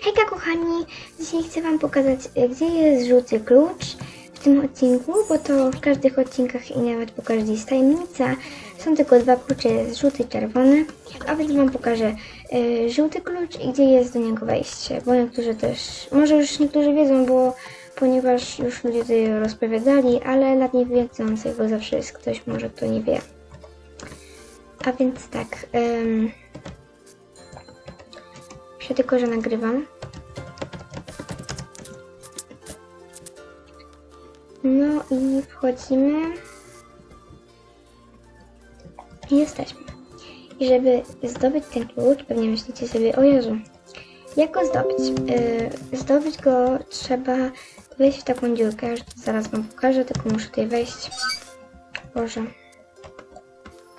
Hejka kochani, dzisiaj chcę wam pokazać e, gdzie jest żółty klucz w tym odcinku, bo to w każdych odcinkach i nawet po każdej jest tajemnica. Są tylko dwa klucze, żółty i czerwony, a więc wam pokażę e, żółty klucz i gdzie jest do niego wejście, bo niektórzy też, może już niektórzy wiedzą, bo ponieważ już ludzie tutaj rozpowiadali, ale dla niewiedzących, zawsze jest ktoś może kto nie wie. A więc tak, em, się tylko, że nagrywam. No i wchodzimy. I jesteśmy. I żeby zdobyć ten klucz, pewnie myślicie sobie, o Jezu, jak go zdobyć? Yy, zdobyć go trzeba wejść w taką dziurkę, już zaraz wam pokażę, tylko muszę tutaj wejść. Boże.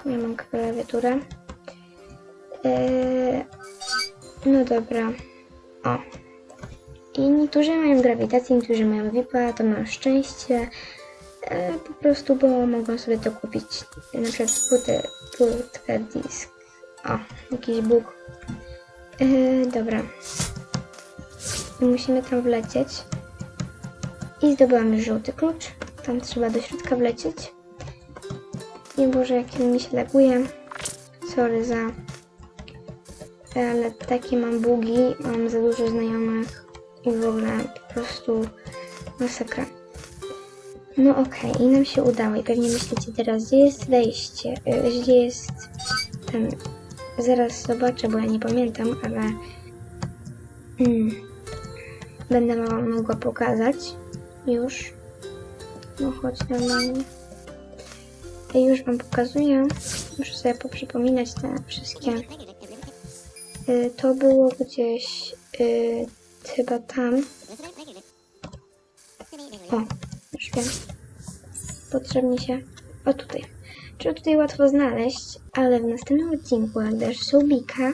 Ja mam klawiaturę. Yy, no dobra. O. I niektórzy mają grawitację, niektórzy mają VIPa, to mają szczęście. E, po prostu, bo mogą sobie to kupić. Na przykład płytę, płytkę disk. O, jakiś bóg. E, dobra. Musimy tam wlecieć. I zdobywamy żółty klucz. Tam trzeba do środka wlecieć. I Boże, jak mi się laguje. Sorry za ale takie mam bugi, mam za dużo znajomych i w ogóle po prostu masakra. No okej, i nam się udało i pewnie myślicie teraz, gdzie jest wejście, y, gdzie jest ten... Zaraz zobaczę, bo ja nie pamiętam, ale mm, będę wam mogła pokazać już. No chodź normalnie. I już wam pokazuję. Muszę sobie poprzypominać te wszystkie To było gdzieś y, chyba tam. O, już wiem. Potrzebnie się. O tutaj. Trzeba tutaj łatwo znaleźć, ale w następnym odcinku, jak dasz subika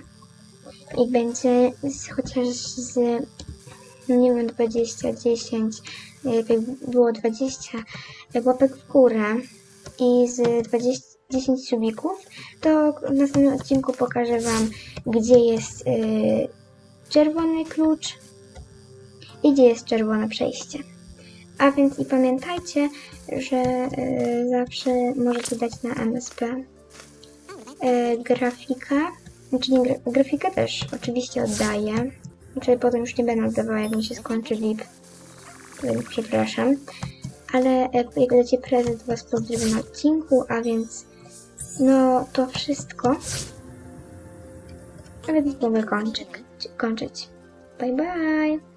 i będzie z, chociaż z nie wiem, 20, 10, jak było 20 łapek w górę i z 20, 10 subików, to w następnym odcinku pokażę Wam, gdzie jest y, czerwony klucz i gdzie jest czerwone przejście. A więc i pamiętajcie, że y, zawsze możecie dać na MSP y, grafika, znaczy nie, gra, grafikę też oczywiście oddaję, znaczy potem już nie będę oddawała, jak mi się skończy VIP, przepraszam. Ale jak, dacie prezent, Was pozdrowię na odcinku, a więc no to wszystko. A więc kończyć. kończyć. Bye bye!